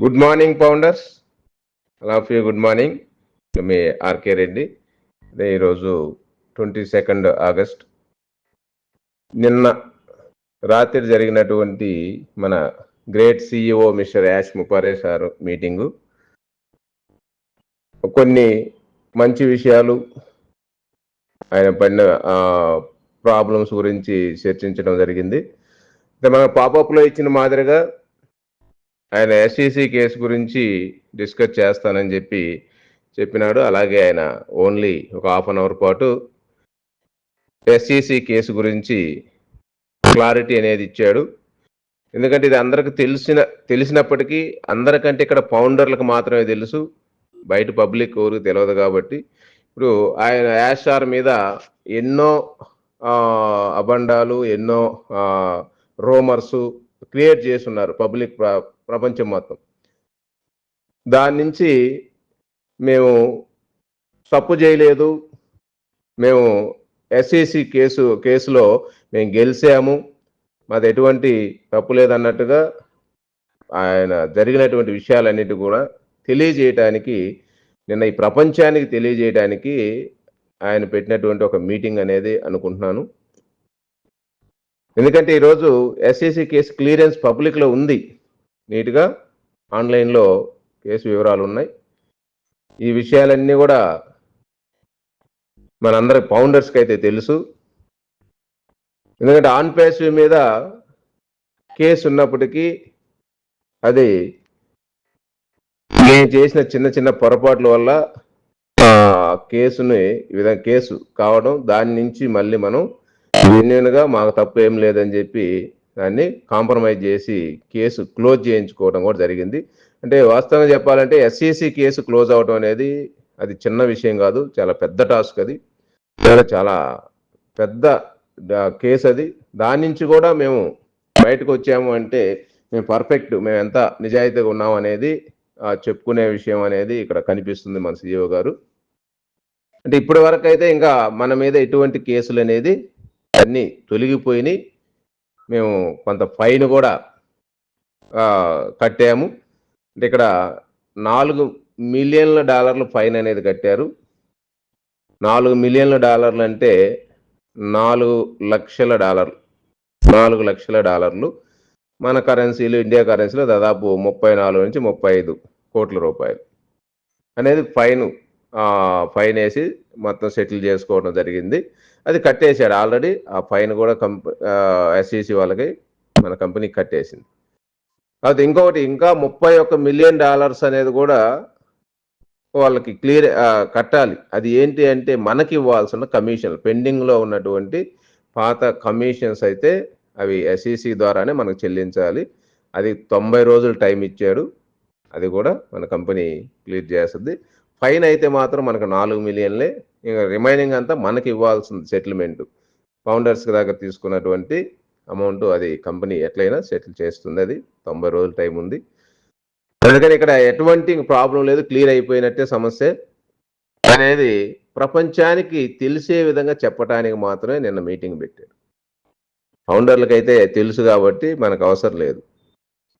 Good morning founders. Of you good morning me RK Reddy. అదే ఈరోజు twenty second August. నిన్న రాత్రి జరిగినటువంటి మన great CEO mister ash ముపారే sir meeting. కొన్ని మంచి విషయాలు ఆయన పడిన ప్రాబ్లమ్స్ గురించి చర్చించడం జరిగింది. అయితే మన పాపప్లో ఇచ్చిన మాదిరిగా ఆయన ఎస్ఈసి కేసు గురించి డిస్కస్ చేస్తానని చెప్పి చెప్పినాడు. అలాగే ఆయన ఓన్లీ ఒక హాఫ్ అన్ అవర్ పాటు ఎస్ఈసి కేసు గురించి క్లారిటీ అనేది ఇచ్చాడు. ఎందుకంటే ఇది అందరికి తెలిసిన తెలిసినప్పటికీ అందరికంటే ఇక్కడ ఫౌండర్లకు మాత్రమే తెలుసు. బయట పబ్లిక్ ఎవరికి తెలియదు కాబట్టి. ఇప్పుడు ఆయన యాషార్ మీద ఎన్నో అబండాలు ఎన్నో రోమర్స్ క్రియేట్ చేస్తున్నారు పబ్లిక్ ప్ర- ప్రపంచం మొత్తం. దాని నుంచి మేము తప్పు చేయలేదు. మేము ఎస్ఈసి కేసు కేసులో మేము గెలిచాము. మాది ఎటువంటి తప్పు లేదన్నట్టుగా ఆయన జరిగినటువంటి విషయాలన్నిటి కూడా తెలియజేయటానికి నిన్న ఈ ప్రపంచానికి తెలియజేయడానికి ఆయన పెట్టినటువంటి ఒక మీటింగ్ అనేది అనుకుంటున్నాను. ఎందుకంటే ఈరోజు ఎస్ఏసీ కేసు క్లియరెన్స్ పబ్లిక్లో ఉంది. నీట్గా ఆన్లైన్లో కేసు వివరాలు ఉన్నాయి. ఈ విషయాలన్నీ కూడా మనందరి ఫౌండర్స్కి అయితే తెలుసు. ఎందుకంటే ఆన్ పేసివ్ మీద కేసు ఉన్నప్పటికీ అది నేను చేసిన చిన్న చిన్న పొరపాట్ల వల్ల కేసుని ఈ విధంగా కేసు కావడం దాని నుంచి మళ్ళీ మనం జెన్యున్గా మాకు తప్పు ఏం లేదని చెప్పి దాన్ని కాంప్రమైజ్ చేసి కేసు క్లోజ్ చేయించుకోవడం కూడా జరిగింది. అంటే వాస్తవంగా చెప్పాలంటే ఎస్ఈసి కేసు క్లోజ్ అవడం అనేది అది చిన్న విషయం కాదు చాలా పెద్ద టాస్క్ అది. చాలా పెద్ద కేసు అది. దాని నుంచి కూడా మేము బయటకు వచ్చాము అంటే మేము పర్ఫెక్ట్ మేము ఎంత నిజాయితీగా ఉన్నాం అనేది చెప్పుకునే విషయం అనేది ఇక్కడ కనిపిస్తుంది మన సీఈఓ గారు. అంటే ఇప్పటి వరకు అయితే ఇంకా మన మీద ఎటువంటి కేసులు అనేది అన్నీ తొలగిపోయినాయి మేము కొంత ఫైన్ కూడా కట్టాము. అంటే ఇక్కడ నాలుగు మిలియన్ల డాలర్లు ఫైన్ అనేది కట్టారు. నాలుగు మిలియన్ల డాలర్లు అంటే నాలుగు లక్షల డాలర్లు నాలుగు లక్షల డాలర్లు. మన కరెన్సీలు ఇండియా కరెన్సీలో దాదాపు ముప్పై నాలుగు నుంచి ముప్పై ఐదు కోట్ల రూపాయలు. అనేది ఫైన్ ఫైన్ వేసి మొత్తం సెటిల్ చేసుకోవడం జరిగింది. అది కట్టేశాడు. ఆల్రెడీ ఆ ఫైన్ కూడా కంప ఎస్ఈసి వాళ్ళకి మన కంపెనీ కట్టేసింది. అది ఇంకొకటి ఇంకా ముప్పై ఒక్క మిలియన్ డాలర్స్ అనేది కూడా వాళ్ళకి క్లియర్ కట్టాలి. అది ఏంటి అంటే మనకి ఇవ్వాల్సిన కమిషన్ పెండింగ్లో ఉన్నటువంటి పాత కమిషన్స్ అయితే అవి ఎస్ఈసి ద్వారానే మనకు చెల్లించాలి. అది తొంభై రోజులు టైం ఇచ్చాడు. అది కూడా మన కంపెనీ క్లియర్ చేస్తుంది. ఫైన్ అయితే మాత్రం మనకు నాలుగు మిలియన్లే. ఇంకా రిమైనింగ్ అంతా మనకి ఇవ్వాల్సింది సెటిల్మెంట్ ఫౌండర్స్ దగ్గర తీసుకున్నటువంటి అమౌంట్ అది కంపెనీ ఎట్లయినా సెటిల్ చేస్తుంది అది. తొంభై రోజుల టైం ఉంది. అందుకని ఇక్కడ ఎటువంటి ప్రాబ్లం లేదు క్లియర్ అయిపోయినట్టే సమస్య. అనేది ప్రపంచానికి తెలిసే విధంగా చెప్పడానికి మాత్రమే నిన్న మీటింగ్ పెట్టాడు ఫౌండర్లకైతే తెలుసు కాబట్టి మనకు అవసరం లేదు.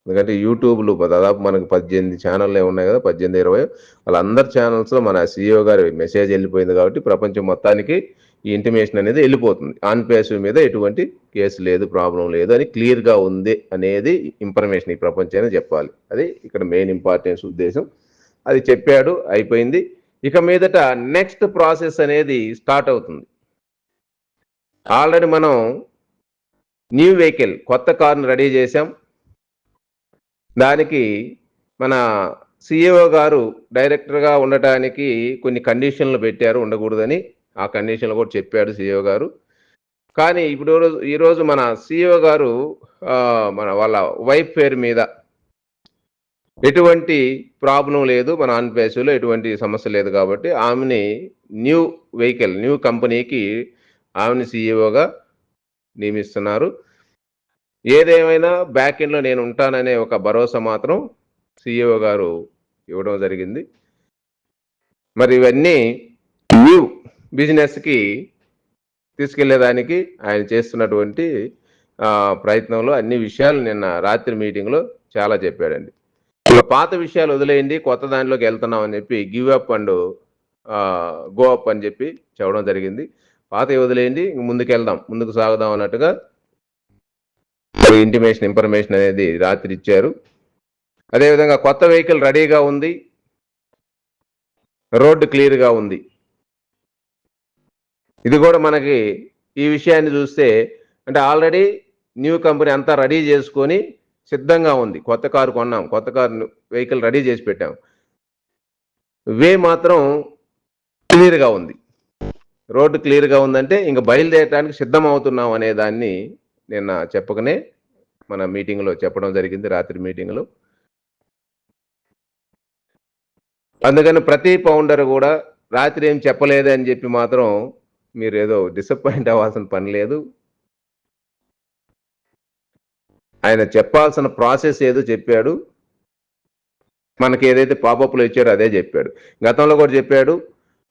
ఎందుకంటే యూట్యూబ్లు దాదాపు మనకు పద్దెనిమిది ఛానళ్ళు ఉన్నాయి కదా పద్దెనిమిది ఇరవై. వాళ్ళందరి ఛానల్స్లో మన సీఈఓ గారి మెసేజ్ వెళ్ళిపోయింది కాబట్టి ప్రపంచం మొత్తానికి ఈ ఇంటిమేషన్ అనేది వెళ్ళిపోతుంది. ఆన్ పేసివ్ మీద ఎటువంటి కేసు లేదు ప్రాబ్లం లేదు అని క్లియర్గా ఉంది అనేది ఇన్ఫర్మేషన్ ఈ ప్రపంచానికి చెప్పాలి. అది ఇక్కడ మెయిన్ ఇంపార్టెన్స్ ఉద్దేశం. అది చెప్పాడు అయిపోయింది. ఇక మీదట నెక్స్ట్ ప్రాసెస్ అనేది స్టార్ట్ అవుతుంది. ఆల్రెడీ మనం న్యూ వెహికల్ కొత్త కార్ను రెడీ చేశాం. దానికి మన సిఇఓ గారు డైరెక్టర్గా ఉండటానికి కొన్ని కండిషన్లు పెట్టారు ఉండకూడదని. ఆ కండిషన్లు కూడా చెప్పాడు సిఇఓ గారు. కానీ ఇప్పుడు రోజు- ఈరోజు మన సిఇఓ గారు మన వాళ్ళ వైఫ్ పేరు మీద ఎటువంటి ప్రాబ్లం లేదు. మన ఆంధ్రప్రదేశ్లో ఎటువంటి సమస్య లేదు కాబట్టి ఆమెని న్యూ వెహికల్ న్యూ కంపెనీకి ఆమెని సీఈఓగా నియమిస్తున్నారు. ఏదేమైనా బ్యాక్ ఎండ్లో నేను ఉంటాననే ఒక భరోసా మాత్రం సిఇఓ గారు ఇవ్వడం జరిగింది. మరి ఇవన్నీ న్యూ బిజినెస్కి తీసుకెళ్ళేదానికి ఆయన చేస్తున్నటువంటి ప్రయత్నంలో అన్ని విషయాలు నిన్న రాత్రి మీటింగ్లో చాలా చెప్పాడండి. ఇక పాత విషయాలు వదిలేయండి కొత్త దానిలోకి వెళ్తున్నాం అని చెప్పి give up and go up అని చెప్పి చెప్పడం జరిగింది. పాత వదిలేయండి ముందుకు వెళ్దాం ముందుకు సాగుదాం అన్నట్టుగా ఇంటిమేషన్ ఇన్ఫర్మేషన్ అనేది రాత్రి ఇచ్చారు. అదేవిధంగా కొత్త వెహికల్ రెడీగా ఉంది. రోడ్డు క్లియర్గా ఉంది. ఇది కూడా మనకి ఈ విషయాన్ని చూస్తే అంటే ఆల్రెడీ న్యూ కంపెనీ అంతా రెడీ చేసుకొని సిద్ధంగా ఉంది. కొత్త కారు కొన్నాం. కొత్త కారు వెహికల్ రెడీ చేసి పెట్టాం. వే మాత్రం క్లియర్గా ఉంది. రోడ్డు క్లియర్గా ఉందంటే ఇంకా బయలుదేరడానికి సిద్ధం అవుతున్నాం అనే దాన్ని నిన్న చెప్పకనే మన మీటింగ్లో చెప్పడం జరిగింది రాత్రి మీటింగ్లో. అందుకని ప్రతి పౌండర్ కూడా రాత్రి ఏం చెప్పలేదు అని చెప్పి మాత్రం మీరు ఏదో డిసప్పాయింట్ అవ్వాల్సిన పని లేదు. ఆయన చెప్పాల్సిన ప్రాసెస్ ఏదో చెప్పాడు. మనకి ఏదైతే పాపప్లో ఇచ్చాడో అదే చెప్పాడు. గతంలో కూడా చెప్పాడు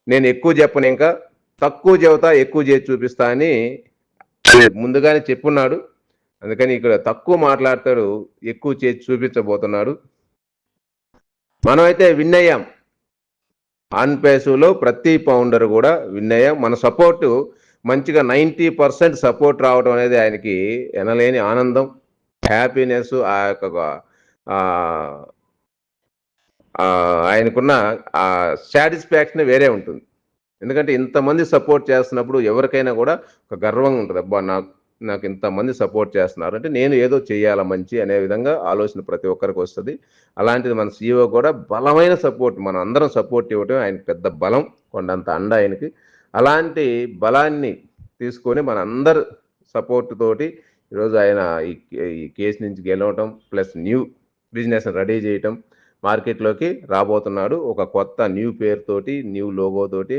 నేను ఎక్కువ చెప్పను ఇంకా తక్కువ చెబుతా ఎక్కువ చేసి చూపిస్తా అని ముందుగానే చెప్పున్నాడు. అందుకని ఇక్కడ తక్కువ మాట్లాడతాడు ఎక్కువ చేసి చూపించబోతున్నాడు. మనమైతే విన్ అయ్యాం ఆన్ పేసులో ప్రతి పౌండర్ కూడా విన్ అయ్యాం మన సపోర్టు మంచిగా నైంటీ పర్సెంట్ సపోర్ట్ రావడం అనేది ఆయనకి ఎనలేని ఆనందం. హ్యాపీనెస్ ఆ యొక్క ఆయనకున్న ఆ సాటిస్ఫాక్షన్ వేరే ఉంటుంది. ఎందుకంటే ఇంతమంది సపోర్ట్ చేస్తున్నప్పుడు ఎవరికైనా కూడా ఒక గర్వంగా ఉంటుంది. అబ్బా నాకు నాకు ఇంతమంది సపోర్ట్ చేస్తున్నారు. అంటే నేను ఏదో చేయాల మంచి అనే విధంగా ఆలోచన ప్రతి ఒక్కరికి వస్తుంది. అలాంటిది మన సీఈఓ కూడా బలమైన సపోర్ట్ మనం అందరం సపోర్ట్ ఇవ్వటం ఆయన పెద్ద బలం కొండంత అండ ఆయనకి. అలాంటి బలాన్ని తీసుకొని మన అందరు సపోర్ట్ తోటి ఈరోజు ఆయన ఈ ఈ కేసు నుంచి గెలవటం ప్లస్ న్యూ బిజినెస్ రెడీ చేయటం మార్కెట్లోకి రాబోతున్నాడు. ఒక కొత్త న్యూ పేరుతోటి న్యూ లోగోతోటి